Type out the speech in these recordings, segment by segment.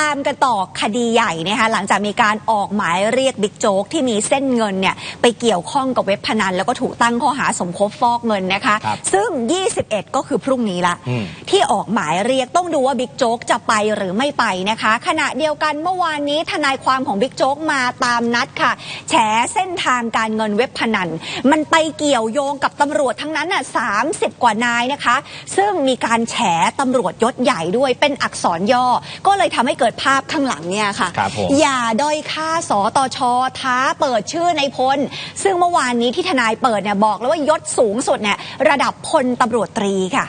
ตามกันต่อคดีใหญ่นะคะหลังจากมีการออกหมายเรียกบิ๊กโจ๊กที่มีเส้นเงินเนี่ยไปเกี่ยวข้องกับเว็บพนัน แล้วก็ถูกตั้งข้อหาสมคบฟอกเงินนะคะครับซึ่ง 21 ก็คือพรุ่งนี้ละอืมที่ออกหมายเรียกต้องดูว่าบิ๊กโจ๊กจะไปหรือไม่ไปนะคะ ขณะเดียวกันเมื่อวานนี้ทนายความของบิ๊กโจ๊กมาตามนัดค่ะแฉเส้นทางการเงินเว็บพนัน มันไปเกี่ยวโยงกับตำรวจทั้งนั้นน่ะ30 กว่านายนะคะ ซึ่งมีการแฉตำรวจยศใหญ่ด้วยเป็นอักษรย่อก็เลยทำให้เกิดภาพข้างหลังเนี่ยค่ะ ครับผมอย่าด้อยค่าสตชท้าเปิดชื่อในพล ซึ่งเมื่อวานนี้ที่ทนายเปิดเนี่ยบอกแล้วว่ายศสูงสุดเนี่ยระดับพลตำรวจตรีค่ะ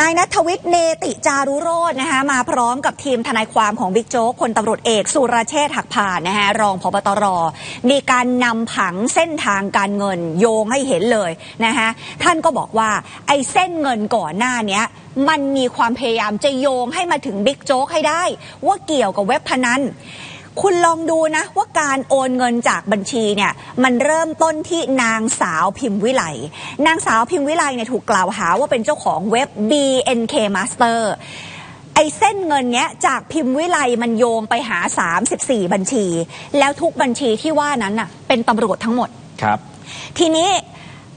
นายนัทวิทย์เนติจารุโรจน์นะคะมาพร้อมกับทีมทนายความของบิ๊กโจ๊กพลตำรวจเอกสุรเชษฐ์หักผ่านนะคะรองพบตร มีการนำผังเส้นทางการเงินโยงให้เห็นเลยนะคะท่านก็บอกว่าไอ้เส้นเงินก่อนหน้าเนี้ยมันมีความพยายามจะโยงให้มาถึงบิ๊กโจ๊กให้ได้ ว่าเกี่ยวกับเว็บพนัน คุณลองดูนะว่าการโอนเงินจากบัญชีเนี่ยมันเริ่มต้นที่นางสาวพิมพ์วิไลนางสาวพิมพ์วิไลเนี่ยถูกกล่าวหาว่าเป็นเจ้าของเว็บ BNK Master ไอ้เส้นเงินเนี้ยจากพิมพ์วิไลมันโยงไปหา 34 บัญชี แล้วทุกบัญชีที่ว่านั้นน่ะเป็นตำรวจทั้งหมดครับ ทีนี้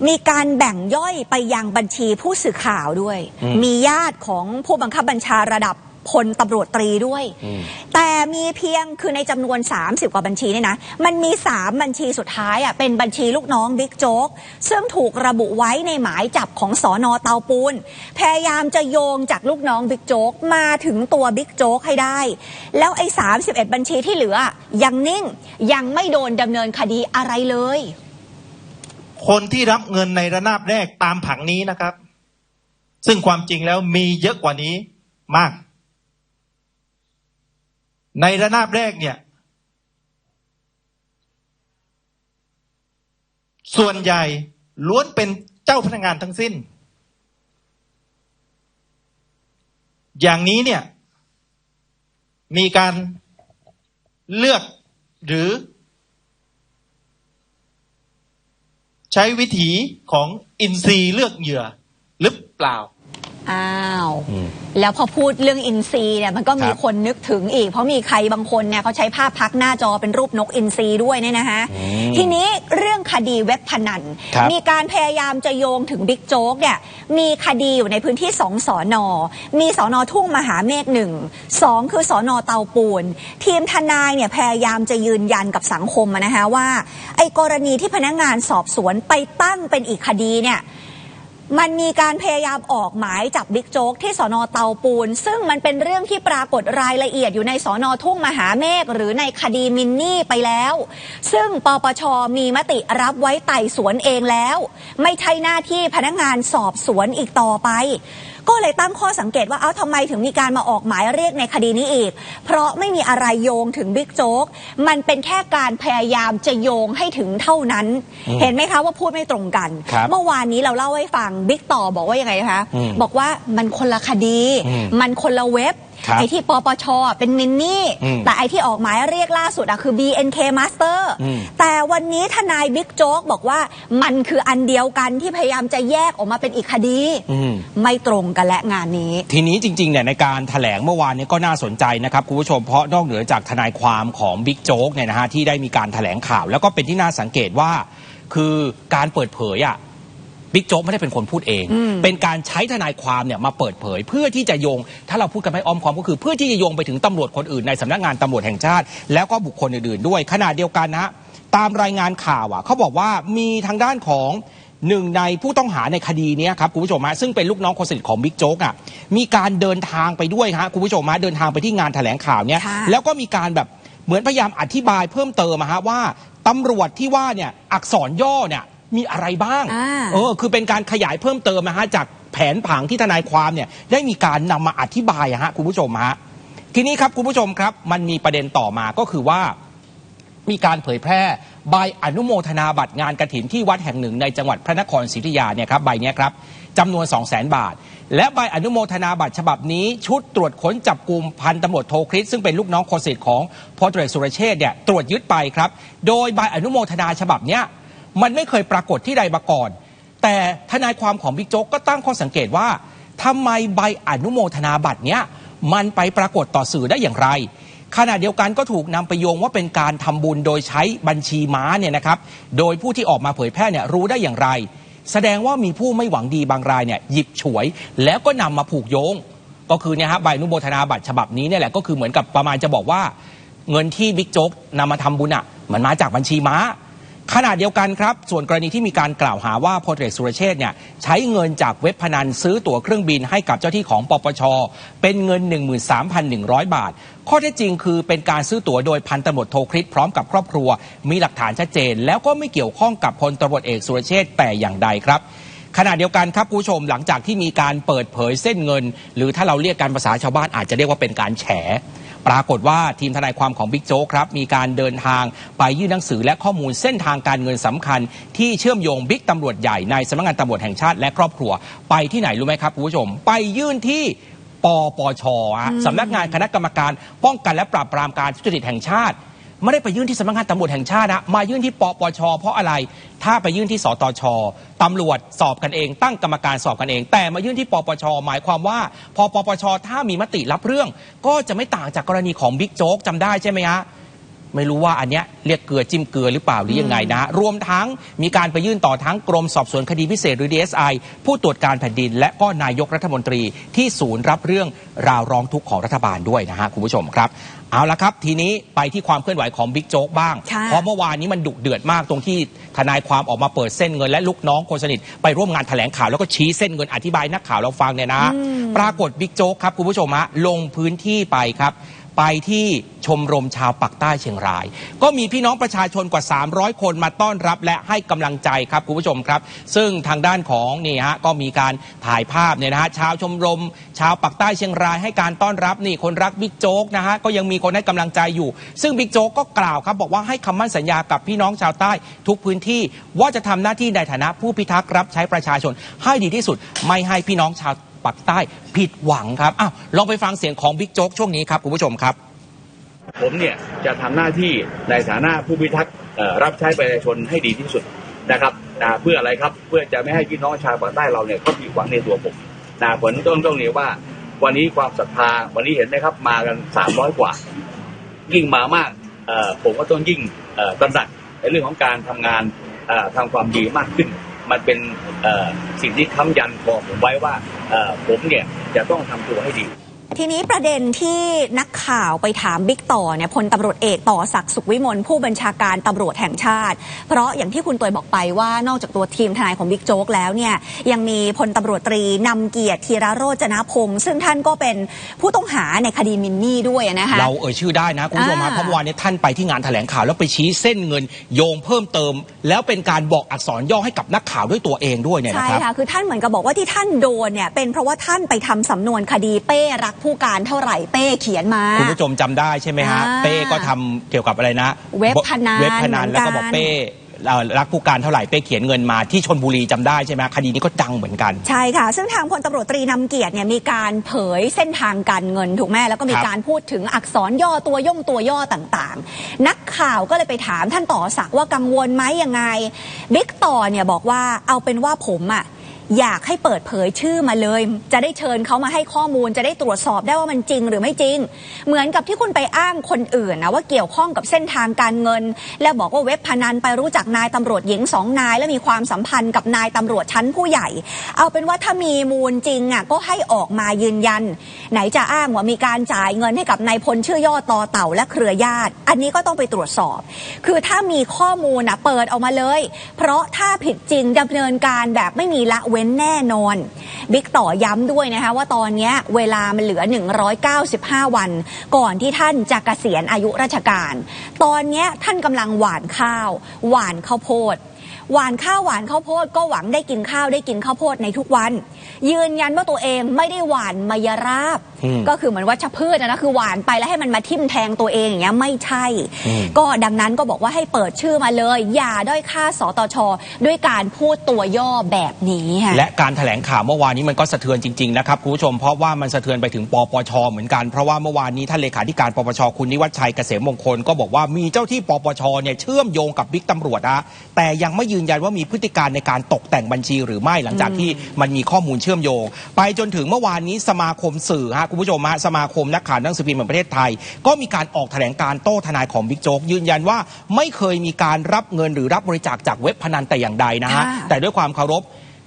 มีการแบ่งย่อยไปยังบัญชีผู้สื่อข่าวด้วยอืมมีญาติของผู้บังคับบัญชาระดับ พลตำรวจตรีด้วยอืมแต่มีเพียงคือในจำนวน 30 กว่าบัญชีเนี่ยนะ มันมี 3 บัญชีสุดท้ายอะเป็นบัญชีลูกน้องบิ๊กโจ๊ก ซึ่งถูกระบุไว้ในหมายจับของสอนอเตาปูน พยายามจะโยงจากลูกน้องบิ๊กโจ๊ก มาถึงตัวบิ๊กโจ๊กให้ได้ แล้วไอ้ 31 บัญชีที่เหลือ ยังนิ่งยังไม่โดนดำเนินคดีอะไรเลย คนที่รับเงินในระนาบแรกตามผังนี้นะครับ ซึ่งความจริงแล้วมีเยอะกว่านี้มาก ในระนาบแรกเนี่ย ส่วนใหญ่ล้วนเป็นเจ้าพนักงานทั้งสิ้น อย่างนี้เนี่ย มีการเลือกหรือ ใช้วิถีของอินทรีย์เลือกเหยื่อหรือเปล่า อ้าวอืมแล้วพอพูดเรื่องอินซีเนี่ยมันก็มีครับคนนึกถึงอีก เพราะมีใครบางคนเนี่ยเขาใช้ภาพพักหน้าจอเป็นรูปนกอินซีด้วยเนี่ยนะคะอืมทีนี้เรื่องคดีเว็บพนันครับมีการพยายามจะโยงถึงบิ๊กโจ๊กเนี่ยมีคดีอยู่ในพื้นที่สองสอนอ มีสอนอทุ่งมหาเมฆหนึ่งสองคือสอนอเตาปูน ทีมทนายเนี่ยพยายามจะยืนยันกับสังคมอะนะคะว่า ไอ้กรณีที่พนักงานสอบสวนไปตั้งเป็นอีกคดีเนี่ย มันมีการพยายามออกหมายจับบิ๊กโจ๊กที่สอนอเตาปูน ซึ่งมันเป็นเรื่องที่ปรากฏรายละเอียดอยู่ในสอนอทุ่งมหาเมฆหรือในคดีมินนี่ไปแล้ว ซึ่งปปชมีมติรับไว้ไต่สวนเองแล้ว ไม่ใช่หน้าที่พนักงานสอบสวนอีกต่อไป ก็เลยตั้งข้อสังเกตว่าเอ้าทำไมถึงมีการมาออกหมายเรียกในคดีนี้อีก เพราะไม่มีอะไรโยงถึงบิ๊กโจ๊กมันเป็นแค่การพยายามจะโยงให้ถึงเท่านั้นอืมเห็นไหมคะว่าพูดไม่ตรงกันครับเมื่อวานนี้เราเล่าให้ฟังบิ๊กต่อบอกว่ายังไงคะอืมบอกว่ามันคนละคดีอืมมันคนละเว็บครับ ไอ้ที่ปปชอะเป็นมินนี่อืมแต่ไอ้ที่ออกหมายเรียกล่าสุดอะคือ BNK Master อืมแต่วันนี้ทนายบิ๊กโจ๊กบอกว่ามันคืออันเดียวกันที่พยายามจะแยกออกมาเป็นอีกคดีอืมไม่ตรงกันและงานนี้ ทีนี้จริงๆเนี่ยในการถแถลงเมื่อวานเนี้ก็น่าสนใจนะครับคุณผู้ชมเพราะนอกเหนือจากทนายความของบิ๊กโจ๊กเนี่ยนะฮะที่ได้มีการถแถลงข่าว แล้วก็เป็นที่น่าสังเกตว่า คือการเปิดเผยอะ บิ๊กโจ๊กไม่ได้เป็นคนพูดเองอืมเป็นการใช้ทนายความเนี่ยมาเปิดเผย เพื่อที่จะโยง ถ้าเราพูดกันไม่อ้อมความก็คือเพื่อที่จะโยงไปถึงตำรวจคนอื่นในสำนักงานตำรวจแห่งชาติ แล้วก็บุคคลอื่นๆด้วยขณะเดียวกันนะฮะตามรายงานข่าวอะเขาบอกว่ามีทางด้านของหนึ่งในผู้ต้องหาในคดีเนี้ยครับคุณผู้ชมฮะซึ่งเป็นลูกน้องคนสนิทของบิ๊กโจ๊กอะมีการเดินทางไปด้วยฮะคุณผู้ชมฮะเดินทางไปที่งานแถลงข่าวเนี้ยค่ะแล้วก็มีการแบบเหมือนพยายามอธิบายเพิ่มเติมอะฮะว่าตำรวจที่ว่าเนี่ยอักษรย่อเนี่ย มีอะไรบ้างอ่าเออ คือเป็นการขยายเพิ่มเติมนะฮะจากแผนผังที่ทนายความเนี่ยได้มีการนำมาอธิบายอะฮะคุณผู้ชมฮะทีนี้ครับคุณผู้ชมครับ มันมีประเด็นต่อมาก็คือว่า มีการเผยแพร่ใบอนุโมทนาบัตรงานกระถินที่วัดแห่งหนึ่งในจังหวัดพระนครศรีอยุธยาเนี่ยครับใบเนี้ยครับจำนวน 2 0 0 0 0 0 บาท และใบอนุโมทนาบัตรฉบับนี้ ชุดตรวจค้นจับกลุ่มพันตำรวจโทคริสซึ่งเป็นลูกน้องคนสนิทของพลตรวจสุรเชษฐ์เนี่ยตรวจยึดไปครับ โดยใบอนุโมทนาฉบับเนี้ย มันไม่เคยปรากฏที่ใดมาก่อน แต่ทนายความของบิ๊กโจ๊กก็ตั้งข้อสังเกตว่าทำไมใบอนุโมทนาบัตรเนี้ยมันไปปรากฏต่อสื่อได้อย่างไร ขณะเดียวกันก็ถูกนำไปโยงว่าเป็นการทำบุญโดยใช้บัญชีม้าเนี่ยนะครับ โดยผู้ที่ออกมาเผยแพร่เนี่ยรู้ได้อย่างไร แสดงว่ามีผู้ไม่หวังดีบางรายเนี่ยหยิบฉวย แล้วก็นำมาผูกโยง ก็คือเนี่ยฮะใบอนุโมทนาบัตรฉบับนี้เนี่ยแหละก็คือเหมือนกับประมาณจะบอกว่า เงินที่บิ๊กโจ๊กนำมาทำบุญอะมันมาจากบัญชีม้า ขณะเดียวกันครับ ส่วนกรณีที่มีการกล่าวหาว่าพลเอกสุรเชษเนี่ยใช้เงินจากเว็บพนันซื้อตั๋วเครื่องบินให้กับเจ้าที่ของปปช เป็นเงิน 13,100 บาท ข้อเท็จจริงคือเป็นการซื้อตั๋วโดยพันตำรวจโทคริสพร้อมกับครอบครัว มีหลักฐานชัดเจน แล้วก็ไม่เกี่ยวข้องกับพลตำรวจเอกสุรเชษแต่อย่างใดครับขณะเดียวกันครับผู้ชมหลังจากที่มีการเปิดเผยเส้นเงิน หรือถ้าเราเรียกการภาษาชาวบ้านอาจจะเรียกว่าเป็นการแฉ ปรากฏว่าทีมทนายความของบิ๊กโจ๊กครับมีการเดินทางไปยื่นหนังสือและข้อมูลเส้นทางการเงินสำคัญ ที่เชื่อมโยงบิ๊กตำรวจใหญ่ในสำนักงานตำรวจแห่งชาติและครอบครัว ไปที่ไหนรู้ไหมครับคุณผู้ชม ไปยื่นที่ปปชสำนักงานคณะกรรมการ ป้องกันและปราบปรามการทุจริตแห่งชาติ ไม่ได้ไปยื่นที่สำนักงานตำรวจแห่งชาตินะมายื่นที่ปปช เพราะอะไร ถ้าไปยื่นที่สตชตำรวจสอบกันเอง ตั้งกรรมการสอบกันเอง แต่มายื่นที่ปปช หมายความว่า พอปปช ถ้ามีมติรับเรื่อง ก็จะไม่ต่างจากกรณีของบิ๊กโจ๊กจำได้ใช่ไหมฮะ ไม่รู้ว่าอันเนี้ยเรียกเกลือจิ้มเกลือหรือเปล่าหรือยังไงนะฮะรวมทั้งมีการไปยื่นต่อทั้งกรมสอบสวนคดีพิเศษหรือ DSI ผู้ตรวจการแผ่นดิน และก็นายกรัฐมนตรีที่ศูนย์รับเรื่องราวร้องทุกข์ของรัฐบาลด้วยนะฮะคุณผู้ชมครับ เอาละครับ ทีนี้ไปที่ความเคลื่อนไหวของบิ๊กโจ๊กบ้าง ค่ะ เพราะเมื่อวานนี้มันดุเดือดมากตรงที่ทนายความออกมาเปิดเส้นเงินและลูกน้องคนสนิทไปร่วมงานแถลงข่าวแล้วก็ชี้เส้นเงินอธิบายนักข่าวเราฟังเนี่ยนะ ปรากฏบิ๊กโจ๊กครับคุณผู้ชมฮะลงพื้นที่ไปครับ ไปที่ชมรมชาวปักใต้เชียงราย ก็มีพี่น้องประชาชนกว่า 300 คนมาต้อนรับและให้กำลังใจครับคุณผู้ชมครับ ซึ่งทางด้านของนี่ฮะก็มีการถ่ายภาพเนี่ยนะฮะชาวชมรม ชาวปักใต้เชียงรายให้การต้อนรับนี่คนรักบิ๊กโจ๊กนะฮะก็ยังมีคนให้กำลังใจอยู่ ซึ่งบิ๊กโจ๊กก็กล่าวครับบอกว่าให้คำมั่นสัญญากับพี่น้องชาวใต้ทุกพื้นที่ว่าจะทำหน้าที่ในฐานะผู้พิทักษ์รับใช้ประชาชนให้ดีที่สุดไม่ให้พี่น้องชาว ปักใต้ผิดหวังครับอ้าวลองไปฟังเสียงของบิ๊กโจ๊กช่วงนี้ครับคุณผู้ชมครับ ผมเนี่ยจะทำหน้าที่ในฐานะผู้พิทักษ์รับใช้ประชาชนให้ดีที่สุดนะครับนะเพื่ออะไรครับเพื่อจะไม่ให้พี่น้องชาวปากใต้เราเนี่ยก็ผิดหวังในตัวผมนะผลต้องต้องเรียนว่าวันนี้ความศรัทธาวันนี้เห็นไหมครับมากันสามร้อยกว่า ยิ่งมามากผมก็ต้องยิ่งตระหนักในเรื่องของการทำงานเอ่อทำความดีมากขึ้น มันเป็นสิ่งที่ค้ำยันคอผมไว้ว่าผมเนี่ยจะต้องทำตัวให้ดี ทีนี้ประเด็นที่นักข่าวไปถามบิ๊กต่อเนี่ยพลตำรวจเอกต่อศักดิ์สุขวิมลผู้บัญชาการตำรวจแห่งชาติ เพราะอย่างที่คุณตวยบอกไปว่านอกจากตัวทีมทนายของบิ๊กโจ๊กแล้วเนี่ยยังมีพลตำรวจตรีนำเกียรติธีระโรจนพงศ์ซึ่งท่านก็เป็นผู้ต้องหาในคดีมินนี่ด้วยนะคะเราเอ่ยชื่อได้นะคุณผู้ชมอ่าฮะเพราะเมื่อวานนี้ท่านไปที่งานแถลงข่าวแล้วไปชี้เส้นเงินโยงเพิ่มเติม แล้วเป็นการบอกอักษรย่อให้กับนักข่าวด้วยตัวเองด้วยเนี่ยใช่นะครับค่ะคือท่านเหมือนกับบอกว่าที่ท่านโดนเนี่ยเป็นเพราะว่าท่านไปทำสำนวนคดีเป้รักผู้การเท่าไหร่เป้เขียนมา คุณผู้ชมจำได้ใช่ไหมฮะ อ่าเป้ก็ทำเกี่ยวกับอะไรนะเว็บพนันเว็บพนันเหมือนกัน แล้วก็บอกเป้เอ่อรักผู้การเท่าไหร่เป้เขียนเงินมาที่ชนบุรีจำได้ใช่ไหมคดีนี้ก็ดังเหมือนกัน ใช่ค่ะ ซึ่งทางพลตำรวจตรีนำเกียรติเนี่ยมีการเผยเส้นทางการเงินถูกไหมแล้วก็มีครับการพูดถึงอักษรย่อตัวย่งตัวย่อต่างๆ นักข่าวก็เลยไปถามท่านต่อศักดิ์ว่ากังวลไหมยังไงบิ๊กต่อเนี่ยบอกว่าเอาเป็นว่าผมอะ อยากให้เปิดเผยชื่อมาเลย จะได้เชิญเขามาให้ข้อมูลจะได้ตรวจสอบได้ว่ามันจริงหรือไม่จริง เหมือนกับที่คุณไปอ้างคนอื่นนะว่าเกี่ยวข้องกับเส้นทางการเงิน และบอกว่าเว็บพนันไปรู้จักนายตำรวจหญิงสองนาย และมีความสัมพันธ์กับนายตำรวจชั้นผู้ใหญ่ เอาเป็นว่าถ้ามีมูลจริงอะก็ให้ออกมายืนยัน ไหนจะอ้างว่ามีการจ่ายเงินให้กับนายพลชื่อย่อต่อเต่าและเครือญาติ อันนี้ก็ต้องไปตรวจสอบ คือถ้ามีข้อมูลนะเปิดออกมาเลย เพราะถ้าผิดจริงดำเนินการแบบไม่มีละเว้นแน่นอน บิ๊กต่อย้ำด้วยนะคะว่าตอนนี้เวลามันเหลือ 195 วัน ก่อนที่ท่านจะเกษียณอายุราชการ ตอนนี้ท่านกำลังหว่านข้าว หว่านข้าวโพด หวานข้าวหวานข้าวโพดก็หวังได้กินข้าวได้กินข้าวโพดในทุกวัน ยืนยันว่าตัวเองไม่ได้หวานมายราบอืมก็คือเหมือนวัชพืชนะนะคือหวานไปแล้วให้มันมาทิ่มแทงตัวเองอย่างเงี้ยไม่ใช่อืมก็ดังนั้นก็บอกว่าให้เปิดชื่อมาเลย อย่าด้อยค่าสตชด้วยการพูดตัวย่อแบบนี้ค่ะและการแถลงข่าวเมื่อวานนี้มันก็สะเทือนจริงๆนะครับคุณผู้ชมเพราะว่ามันสะเทือนไปถึงปปชเหมือนกันเพราะว่าเมื่อวานนี้ท่านเลขาธิการปปชคุณนิวัฒชัยเกษมมงคลก็บอกว่ามีเจ้าที่ปปชเนี่ยเชื่อมโยงกับบิ๊กตำรวจนะแต่ยังไม่ยืนยืนยันว่ามีพฤติการในการตกแต่งบัญชีหรือไม่หลังจากที่มันมีข้อมูลเชื่อมโยง ไปจนถึงเมื่อวานนี้สมาคมสื่อฮะคุณผู้ชมฮะสมาคมนักข่าวหนังสือพิมพ์แห่งประเทศไทย ก็มีการออกแถลงการณ์โต้ทนายของบิ๊กโจ๊กยืนยันว่าไม่เคยมีการรับเงินหรือรับบริจาคจากเว็บพนันแต่อย่างใดนะฮะค่ะแต่ด้วยความเคารพ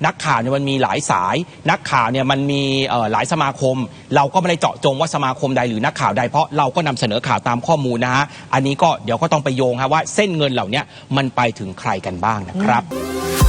นักข่าวเนี่ยมันมีหลายสาย นักข่าวเนี่ยมันมีหลายสมาคม เราก็ไม่ได้เจาะจงว่าสมาคมใดหรือนักข่าวใดเพราะเราก็นำเสนอข่าวตามข้อมูลนะฮะอันนี้ก็เดี๋ยวก็ต้องไปโยงฮะว่าเส้นเงินเหล่านี้มันไปถึงใครกันบ้างนะครับ